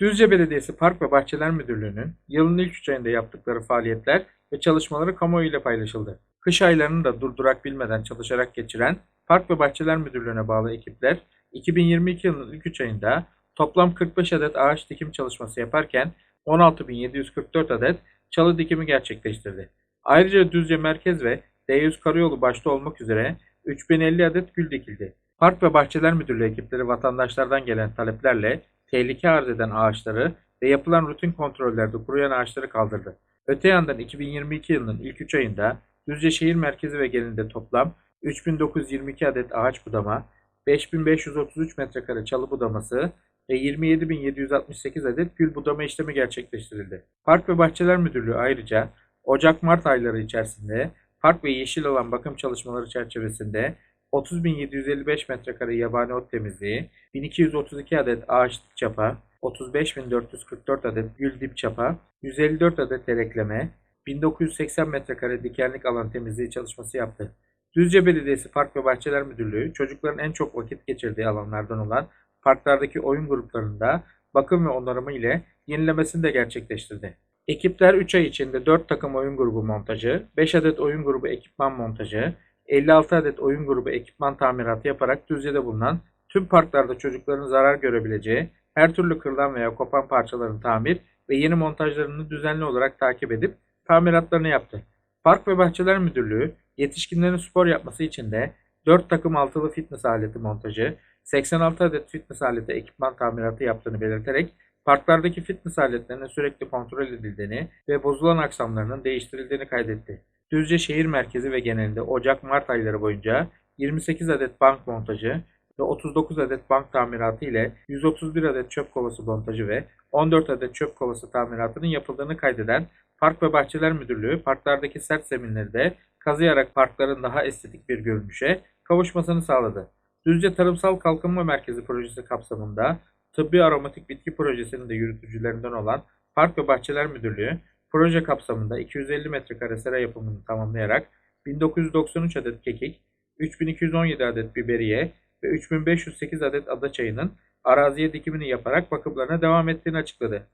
Düzce Belediyesi Park ve Bahçeler Müdürlüğü'nün yılın ilk üç ayında yaptıkları faaliyetler ve çalışmaları kamuoyu ile paylaşıldı. Kış aylarını da durdurak bilmeden çalışarak geçiren Park ve Bahçeler Müdürlüğü'ne bağlı ekipler 2022 yılının ilk 3 ayında toplam 45 adet ağaç dikim çalışması yaparken 16.744 adet çalı dikimi gerçekleştirdi. Ayrıca Düzce Merkez ve D100 Karayolu başta olmak üzere 3050 adet gül dikildi. Park ve Bahçeler Müdürlüğü ekipleri vatandaşlardan gelen taleplerle tehlike arz eden ağaçları ve yapılan rutin kontrollerde kuruyan ağaçları kaldırdı. Öte yandan 2022 yılının ilk 3 ayında Düzce şehir merkezi ve genelinde toplam 3922 adet ağaç budama, 5533 metrekare çalı budaması ve 27768 adet gül budama işlemi gerçekleştirildi. Park ve Bahçeler Müdürlüğü ayrıca Ocak-Mart ayları içerisinde park ve yeşil alan bakım çalışmaları çerçevesinde 30.755 metrekare yabani ot temizliği, 1232 adet ağaç dip çapa, 35.444 adet gül dip çapa, 154 adet telekleme, 1980 metrekare dikenlik alan temizliği çalışması yaptı. Düzce Belediyesi Park ve Bahçeler Müdürlüğü çocukların en çok vakit geçirdiği alanlardan olan parklardaki oyun gruplarında bakım ve onarımı ile yenilemesini de gerçekleştirdi. Ekipler 3 ay içinde 4 takım oyun grubu montajı, 5 adet oyun grubu ekipman montajı, 56 adet oyun grubu ekipman tamiratı yaparak Düzce'de bulunan tüm parklarda çocukların zarar görebileceği her türlü kırılan veya kopan parçaların tamir ve yeni montajlarını düzenli olarak takip edip tamiratlarını yaptı. Park ve Bahçeler Müdürlüğü yetişkinlerin spor yapması için de 4 takım altılı fitness aleti montajı, 86 adet fitness aleti ekipman tamiratı yaptığını belirterek parklardaki fitness aletlerinin sürekli kontrol edildiğini ve bozulan aksamlarının değiştirildiğini kaydetti. Düzce şehir merkezi ve genelinde Ocak-Mart ayları boyunca 28 adet bank montajı ve 39 adet bank tamiratı ile 131 adet çöp kovası montajı ve 14 adet çöp kovası tamiratının yapıldığını kaydeden Park ve Bahçeler Müdürlüğü parklardaki sert zeminleri de kazıyarak parkların daha estetik bir görünüşe kavuşmasını sağladı. Düzce Tarımsal Kalkınma Merkezi projesi kapsamında Tıbbi Aromatik Bitki Projesi'nin de yürütücülerinden olan Park ve Bahçeler Müdürlüğü proje kapsamında 250 metrekare sera yapımını tamamlayarak 1993 adet kekik, 3217 adet biberiye ve 3508 adet ada çayının araziye dikimini yaparak bakımlarına devam ettiğini açıkladı.